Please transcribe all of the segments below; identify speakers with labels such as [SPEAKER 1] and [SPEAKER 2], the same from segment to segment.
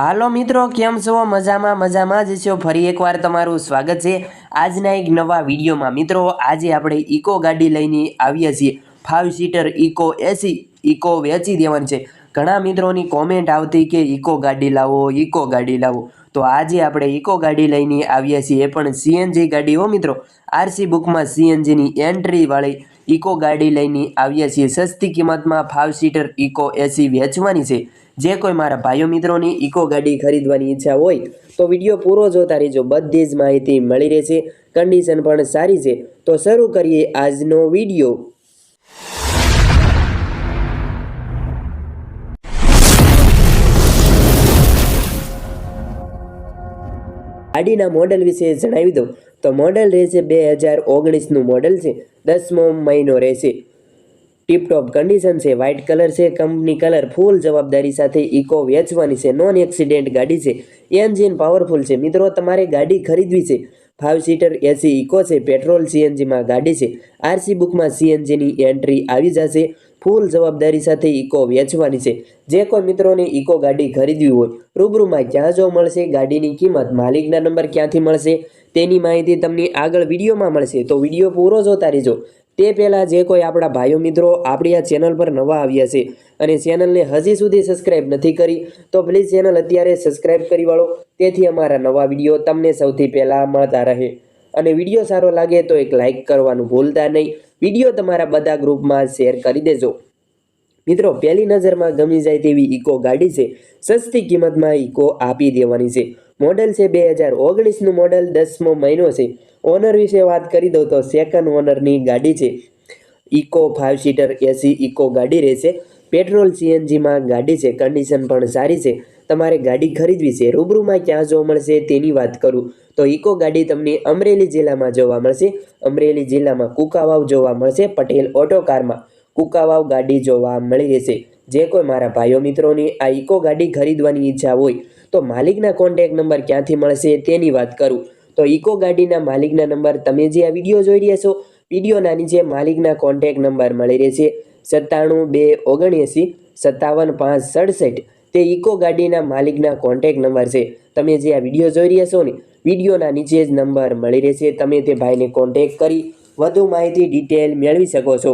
[SPEAKER 1] હાલો મિત્રો, કેમ છો? મજામાં મજામાં જ છો? ફરી એકવાર તમારું સ્વાગત છે આજના એક નવા વિડીયોમાં. મિત્રો, આજે આપણે ઇકો ગાડી લઈને આવીએ છીએ. Five seater Eeco AC, Eeco વેચી દેવાની છે. ઘણા મિત્રોની કોમેન્ટ આવતી કે ઇકો ગાડી લાવો, ઇકો ગાડી લાવો. તો આજે આપણે ઇકો ગાડી લઈને આવીએ છીએ. પણ સીએનજી ગાડી હો મિત્રો. આરસી બુકમાં સીએનજીની એન્ટ્રીવાળી ઇકો ગાડી લઈને આવીએ છીએ. સસ્તી કિંમતમાં ફાઇવ સીટર ઇકો એસી વેચવાની છે. જે કોઈ મારા ભાઈઓ મિત્રોની ઇકો ગાડી ખરીદવાની ઈચ્છા હોય તો વીડિયો પૂરો જોતા રહેજો. બધી જ માહિતી મળી રહેશે. કન્ડિશન પણ સારી છે. તો શરૂ કરીએ આજનો વીડિયો. ગાડીના મોડલ વિશે જણાવી દઉં. તો મોડલ રહેશે બે હજાર ઓગણીસનું મોડલ છે. દસમો મહિનો રહેશે. ટીપટોપ કન્ડિશન છે વ્હાઇટ કલર છે કંપની કલર ફૂલ જવાબદારી સાથે ઇકો વેચવાની છે નોન એક્સિડેન્ટ ગાડી છે. એન્જિન પાવરફુલ છે. મિત્રો, તમારે ગાડી ખરીદવી છે. ફાઇવ સીટર એસી ઇકો છે પેટ્રોલ સીએનજીમાં ગાડી છે. આરસી બુકમાં સીએનજીની એન્ટ્રી આવી જશે. ફૂલ જવાબદારી સાથે ઇકો વેચવાની છે. જે કોઈ મિત્રોને ઇકો ગાડી ખરીદવી હોય, રૂબરૂમાં ક્યાં જો મળશે, ગાડીની કિંમત માલિકના નંબર ક્યાંથી મળશે, તેની માહિતી તમને આગળ વિડીયોમાં મળશે. તો વીડિયો પૂરો જોતા રહેજો. તે પહેલાં જે કોઈ આપણા ભાઈઓ મિત્રો આપણી આ ચેનલ પર નવા આવ્યા છે અને ચેનલને હજી સુધી સબસ્ક્રાઇબ નથી કરી, તો પ્લીઝ ચેનલ અત્યારે સબસ્ક્રાઇબ કરી વાળો. તેથી અમારા નવા વીડિયો તમને સૌથી પહેલાં મળતા રહે. અને વીડિયો સારો લાગે તો એક લાઇક કરવાનું ભૂલતા નહીં. વીડિયો તમારા બધા ગ્રુપમાં શેર કરી દેજો. મિત્રો, પહેલી નજરમાં ગમી જાય તેવી ઇકો ગાડી છે. સસ્તી કિંમતમાં ઇકો આપી દેવાની છે. મોડલ છે બે હજાર ઓગણીસનું મોડલ, દસમો મહિનો છે. ઓનર વિશે વાત કરી દઉં તો સેકન્ડ ઓનરની ગાડી છે. Eeco five seater AC Eeco ગાડી રહેશે. પેટ્રોલ સીએનજીમાં ગાડી છે કન્ડિશન પણ સારી છે. તમારે ગાડી ખરીદવી છે, રૂબરૂમાં ક્યાં જોવા મળશે તેની વાત કરું. તો ઇકો ગાડી તમને અમરેલી જિલ્લામાં જોવા મળશે. અમરેલી જિલ્લામાં કુકાવાવ જોવા મળશે, પટેલ ઓટો કારમાં કુકાવાવ ગાડી જોવા મળી રહેશે. જે કોઈ મારા ભાઈઓ મિત્રોની આ ઇકો ગાડી ખરીદવાની ઈચ્છા હોય, તો માલિકના કોન્ટેક નંબર ક્યાંથી મળશે તેની વાત કરું. તો ઇકો ગાડીના માલિકના નંબર તમે જે આ વીડિયો જોઈ રહ્યા છો વિડીયોના નીચે માલિકના કોન્ટેક નંબર મળી રહેશે સત્તાણું બે ઓગણએંસી સત્તાવન પાંચ સડસઠ, તે ઇકો ગાડીના માલિકના કોન્ટેક નંબર છે. તમે જે આ વીડિયો જોઈ રહ્યા છો ને, વિડીયોના નીચે જ નંબર મળી રહેશે. તમે તે ભાઈને કોન્ટેક કરી વધુ માહિતી ડિટેલ મેળવી શકો છો.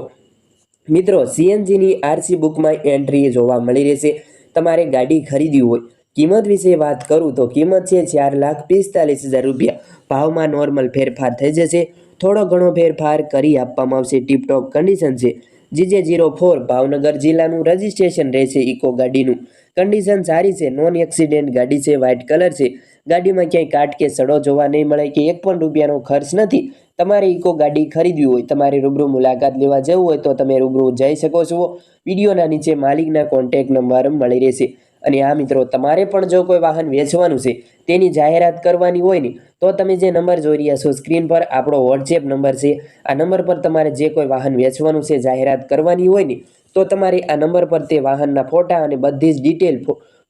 [SPEAKER 1] મિત્રો, સીએનજીની આરસી બુકમાં એન્ટ્રી જોવા મળી રહેશે. તમારે ગાડી ખરીદવી હોય, કિંમત વિશે વાત કરું તો કિંમત છે ચાર લાખ પિસ્તાલીસ હજાર રૂપિયા. ભાવમાં નોર્મલ ફેરફાર થઈ જશે. થોડો ઘણો ફેરફાર કરી આપવામાં આવશે. ટીપટોપ કન્ડિશન છે, જીજે જીરો ફોર ભાવનગર જિલ્લાનું રજિસ્ટ્રેશન રહેશે ઇકો ગાડીનું. કન્ડિશન સારી છે નોન એક્સિડેન્ટ ગાડી છે વ્હાઇટ કલર છે. ગાડીમાં ક્યાંય કાટ કે સડો જોવા નહીં મળે કે એક પણ રૂપિયાનો ખર્ચ નથી. તમારે ઇકો ગાડી ખરીદવી હોય, તમારે રૂબરૂ મુલાકાત લેવા જવું હોય તો તમે રૂબરૂ જઈ શકો છો. વિડીયોના નીચે માલિકના કોન્ટેક નંબર મળી રહેશે. અને આ મિત્રો, તમારે પણ જો કોઈ વાહન વેચવાનું છે, તેની જાહેરાત કરવાની હોય ને, તો તમે જે નંબર જોઈ રહ્યા છો સ્ક્રીન પર, આપણો વોટ્સએપ નંબર છે. આ નંબર પર તમારે જે કોઈ વાહન વેચવાનું છે, જાહેરાત કરવાની હોય ને, તો તમારે આ નંબર પર તે વાહનના ફોટા અને બધી જ ડિટેલ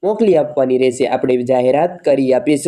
[SPEAKER 1] મોકલી આપવાની રહેશે. આપણે જાહેરાત કરી આપીશું.